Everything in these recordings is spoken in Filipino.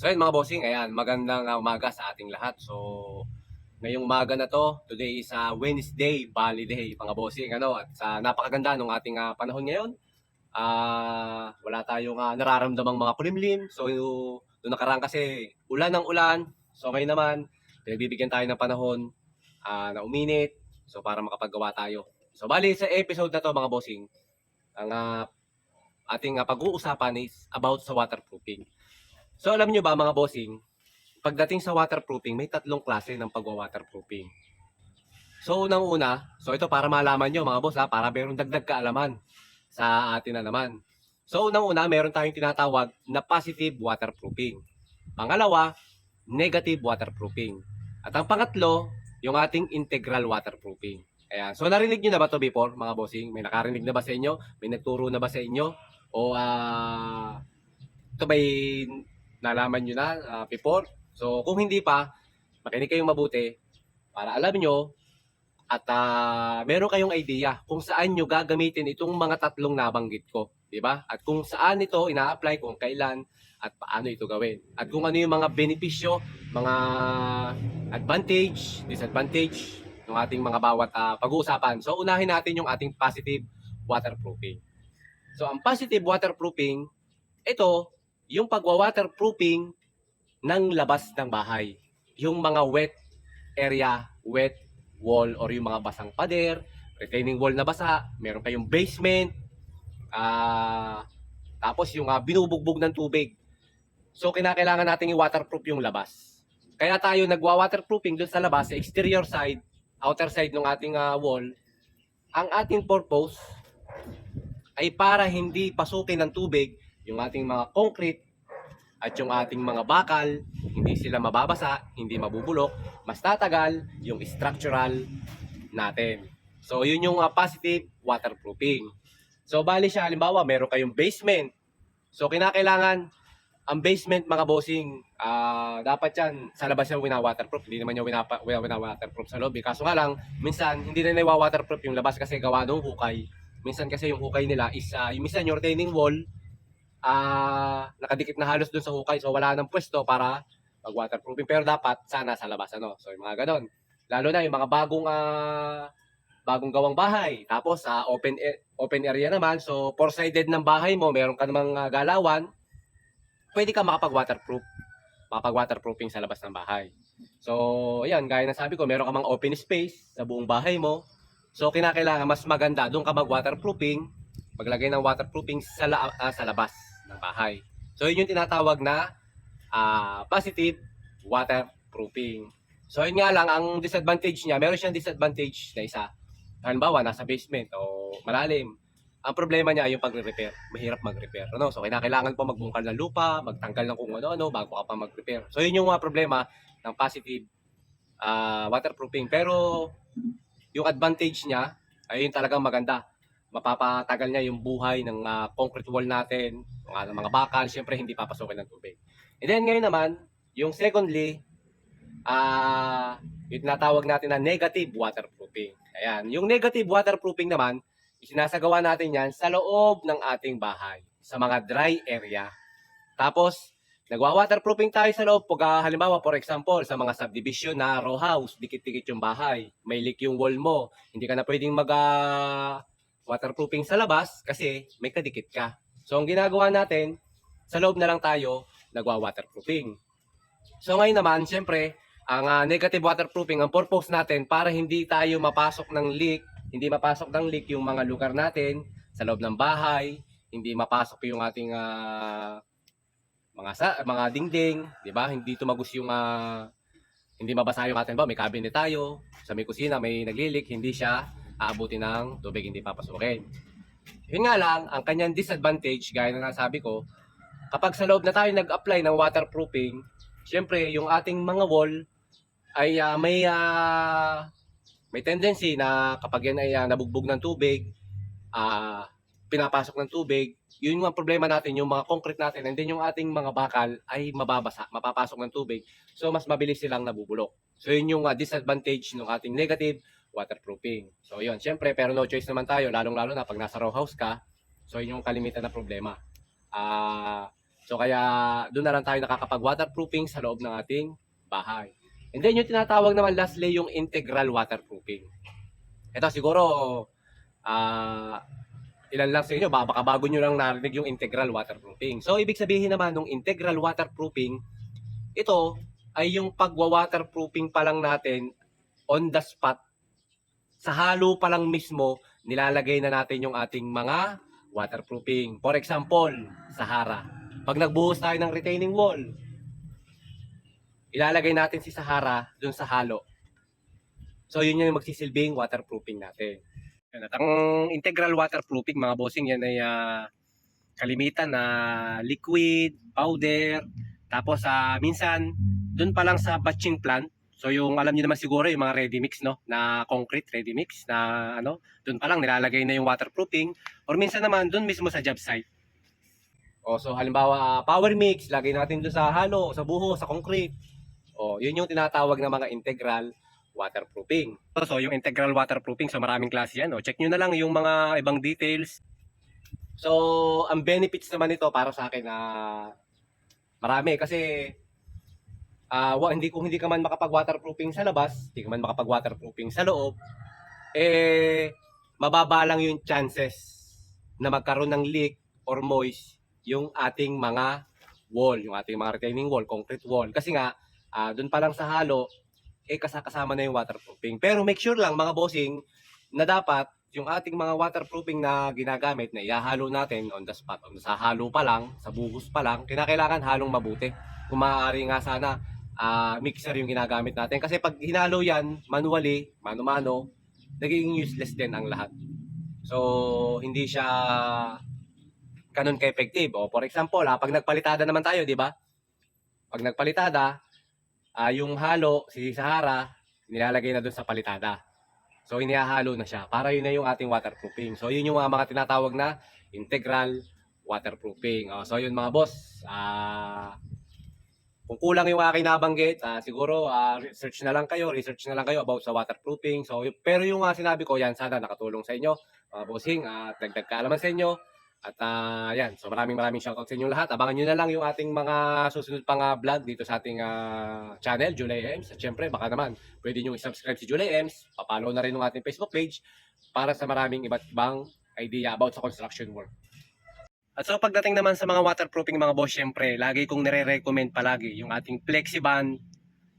So ayun mga bossing, ayan, magandang uh, umaga sa ating lahat. So ngayong umaga na to, today is uh, Wednesday, Bali Day, mga bossing. Ano, at sa napakaganda ng ating uh, panahon ngayon. Ah, wala tayong uh, nararamdamang mga kulimlim. So doon nakaraan kasi ulan ng ulan. So ngayon naman, pinagbibigyan tayo ng panahon ah, na uminit. So para makapagawa tayo. So bali sa episode na to mga bossing, ang ah, ating uh, pag-uusapan is about sa waterproofing. So alam nyo ba mga bossing, pagdating sa waterproofing, may tatlong klase ng pagwa-waterproofing. So unang-una, so ito para malaman nyo mga boss ha, para meron dagdag kaalaman sa atin na naman. So unang-una, meron tayong tinatawag na positive waterproofing. Pangalawa, negative waterproofing. At ang pangatlo, yung ating integral waterproofing. Ayan. So narinig nyo na ba to before mga bossing? May nakarinig na ba sa inyo? May nagturo na ba sa inyo? O ah ito ba'y nalaman nyo na ah, before? So kung hindi pa, makinig kayong mabuti para alam nyo at ah, meron kayong idea kung saan nyo gagamitin itong mga tatlong nabanggit ko. ba? At kung saan ito ina-apply, kung kailan, at paano ito gawin. At kung ano yung mga benepisyo, mga advantage, disadvantage ng ating mga bawat ah, pag-uusapan. So unahin natin yung ating positive waterproofing. So ang positive waterproofing, ito yung pagwa-waterproofing ng labas ng bahay. Yung mga wet area, wet wall or yung mga basang pader, retaining wall na basa, meron kayong basement, ah tapos yung ah, binubugbog ng tubig. So kinakailangan natin i-waterproof yung labas. Kaya tayo nagwa-waterproofing doon sa labas, sa exterior side, outer side ng ating ah, wall. Ang ating purpose ay para hindi pasukin ng tubig yung ating mga concrete at yung ating mga bakal, hindi sila mababasa, hindi mabubulok, mas tatagal yung structural natin. So yun yung ah, positive waterproofing. So bali siya halimbawa meron kayong basement. So kinakailangan ang basement mga bossing, ah dapat yan sa labas yung wina-waterproof. Hindi naman yung wina-waterproof sa loob. eh. Kaso nga lang, minsan hindi na naiwa-waterproof yung labas kasi gawa ng hukay. Minsan kasi yung hukay nila is, ah, yung minsan yung retaining wall, ah nakadikit na halos dun sa hukay. So wala nang pwesto para mag-waterproofing. Pero dapat sana sa labas. Ano? So yung mga ganon. Lalo na yung mga bagong ah, bagong gawang bahay. Tapos sa open a- open area naman, so four-sided ng bahay mo, meron ka namang ah, galawan, pwede ka makapag-waterproof. Makapag-waterproofing sa labas ng bahay. So, ayan, gaya ng sabi ko, meron ka mang open space sa buong bahay mo. So, kinakailangan mas maganda doon ka mag-waterproofing, maglagay ng waterproofing sa, la- ah, sa labas ng bahay. So, yun yung tinatawag na ah, positive waterproofing. So, yun nga lang, ang disadvantage niya, meron siyang disadvantage na isa. Halimbawa, nasa basement o malalim. Ang problema niya ay yung pagre-repair. Mahirap mag-repair. Ano? So, kinakailangan pa magbungkal ng lupa, magtanggal ng kung ano-ano bago ka pa mag-repair. So, yun yung mga problema ng positive ah, waterproofing. Pero, yung advantage niya, ay yun talagang maganda. Mapapatagal niya yung buhay ng ah, concrete wall natin, mga, mga bakal, syempre hindi papasukin ng tubig. And then ngayon naman, yung secondly, ah yung tinatawag natin na negative waterproofing. Ayan, yung negative waterproofing naman, isinasagawa natin yan sa loob ng ating bahay, sa mga dry area. Tapos, nagwa-waterproofing tayo sa loob. Pag ah, halimbawa, for example, sa mga subdivision na row house, dikit-dikit yung bahay, may leak yung wall mo, hindi ka na pwedeng mag ah, waterproofing sa labas kasi may kadikit ka. So, ang ginagawa natin, sa loob na lang tayo nagwa-waterproofing. So, ngayon naman, syempre, ang ah, negative waterproofing, ang purpose natin para hindi tayo mapasok ng leak, hindi mapasok ng leak yung mga lugar natin sa loob ng bahay, hindi mapasok yung ating ah, mga sa, mga dingding, 'di ba? Hindi tumagos yung ah, hindi mabasa yung atin ba, may cabinet tayo, sa may kusina may naglilik, hindi siya aabuti ng tubig, hindi papasukin. Yun nga lang, ang kanyang disadvantage, gaya na nasabi ko, kapag sa loob na tayo nag-apply ng waterproofing, syempre yung ating mga wall ay ah, may ah, may tendency na kapag yan ay ah, nabugbog ng tubig, ah, pinapasok ng tubig, yun yung problema natin, yung mga concrete natin, and then yung ating mga bakal ay mababasa, mapapasok ng tubig. So, mas mabilis silang nabubulok. So, yun yung ah, disadvantage ng ating negative waterproofing. So, yun. Siyempre, pero no choice naman tayo, lalong-lalo na pag nasa row house ka. So, yun yung kalimitan na problema. Ah, So kaya doon na lang tayo nakakapag-waterproofing sa loob ng ating bahay. And then yung tinatawag naman lastly yung integral waterproofing. Ito siguro ah ilan lang sa inyo, baka bago nyo lang narinig yung integral waterproofing. So ibig sabihin naman ng integral waterproofing, ito ay yung pagwa-waterproofing pa lang natin on the spot. Sa halo pa lang mismo, nilalagay na natin yung ating mga waterproofing. For example, Sahara. Pag nagbuhos tayo ng retaining wall, ilalagay natin si Sahara dun sa halo. So yun yung magsisilbing waterproofing natin. Yan. At ang integral waterproofing mga bossing yan ay ah, kalimitan na liquid, powder, tapos sa minsan dun pa lang sa batching plant So yung alam niyo naman siguro yung mga ready mix no na concrete ready mix na ano doon pa lang nilalagay na yung waterproofing or minsan naman doon mismo sa job site. O so halimbawa power mix lagay natin doon sa halo, sa buho, sa concrete. O yun yung tinatawag na mga integral waterproofing. So yung integral waterproofing so maraming klase yan. O check niyo na lang yung mga ibang details. So ang benefits naman nito para sa akin na marami kasi wa, hindi kung hindi ka man makapag-waterproofing sa labas, hindi ka man makapag-waterproofing sa loob, eh mababa lang yung chances na magkaroon ng leak or moist yung ating mga wall, yung ating mga retaining wall, concrete wall. Kasi nga, ah doon pa lang sa halo, eh kasakasama na yung waterproofing. Pero make sure lang mga bossing na dapat yung ating mga waterproofing na ginagamit na ihahalo natin on the spot, on sa halo pa lang, sa buhos pa lang, kinakailangan halong mabuti. Kung maaari nga sana, ah, mixer yung ginagamit natin. Kasi pag hinalo yan, manually, mano-mano, nagiging useless din ang lahat. So, hindi siya ganun ka-effective. O, for example, ah, pag nagpalitada naman tayo, di ba? Pag nagpalitada, ah, yung halo, si Sahara, nilalagay na dun sa palitada. So, inihahalo na siya. Para yun na yung ating waterproofing. So, yun yung mga, mga tinatawag na integral waterproofing. O, so, yun mga boss. Ah, kung kulang yung aking nabanggit, ah, siguro ah, research na lang kayo, research na lang kayo about sa waterproofing. So, pero yung ah, sinabi ko, yan sana nakatulong sa inyo, mga bossing, at dagdag kaalaman sa inyo. At ah, yan, so maraming maraming shoutout sa inyo lahat. Abangan nyo na lang yung ating mga susunod pang ah, vlog dito sa ating ah, channel, July Ems. At syempre, baka naman, pwede nyo i-subscribe si July Ems. Papalo na rin yung ating Facebook page para sa maraming iba't ibang idea about sa construction work. At so pagdating naman sa mga waterproofing mga boss, syempre, lagi kong nire-recommend palagi yung ating Flexiband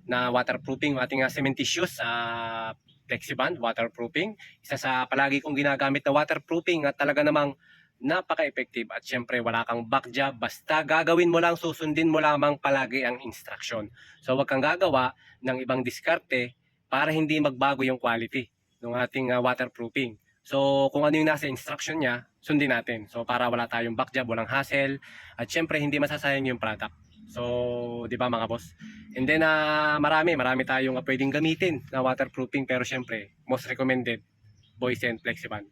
na waterproofing, ating uh, cementitious uh, Flexiband waterproofing. Isa sa palagi kong ginagamit na waterproofing at talaga namang napaka-effective. At syempre wala kang back job. Basta gagawin mo lang susundin mo lamang palagi ang instruction. So wag kang gagawa ng ibang diskarte para hindi magbago yung quality ng ating uh, waterproofing. So kung ano yung nasa instruction niya sundin natin. So para wala tayong back job walang hassle at syempre hindi masasayang yung product. So di ba mga boss? And then uh, marami marami tayong uh, pwedeng gamitin na waterproofing pero syempre most recommended Boysen Flexiband